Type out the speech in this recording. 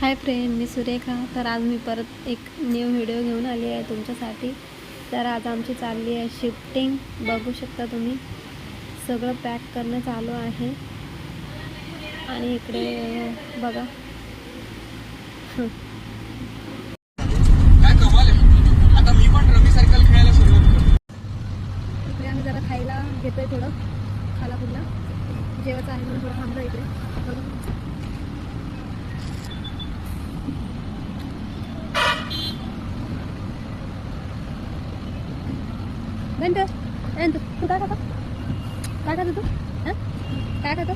Hi friend मी सुरेखा. तर आज मी परत एक न्यू व्हिडिओ घेऊन आली आहे तुमच्यासाठी. तर आज आमची चालली आहे शिफ्टिंग बघू शकता तुम्ही. सगळं पॅक करणं चालू आहे. आणि इकडे बघा. इकडे आम्ही जरा खायला घेतोय थोडं. खाला खुला जेवायचं आहे म्हणून थोडं थांबतो इकडे. बघू. बंद कर. तू काय खातो काय खातो तू हं? काय खातो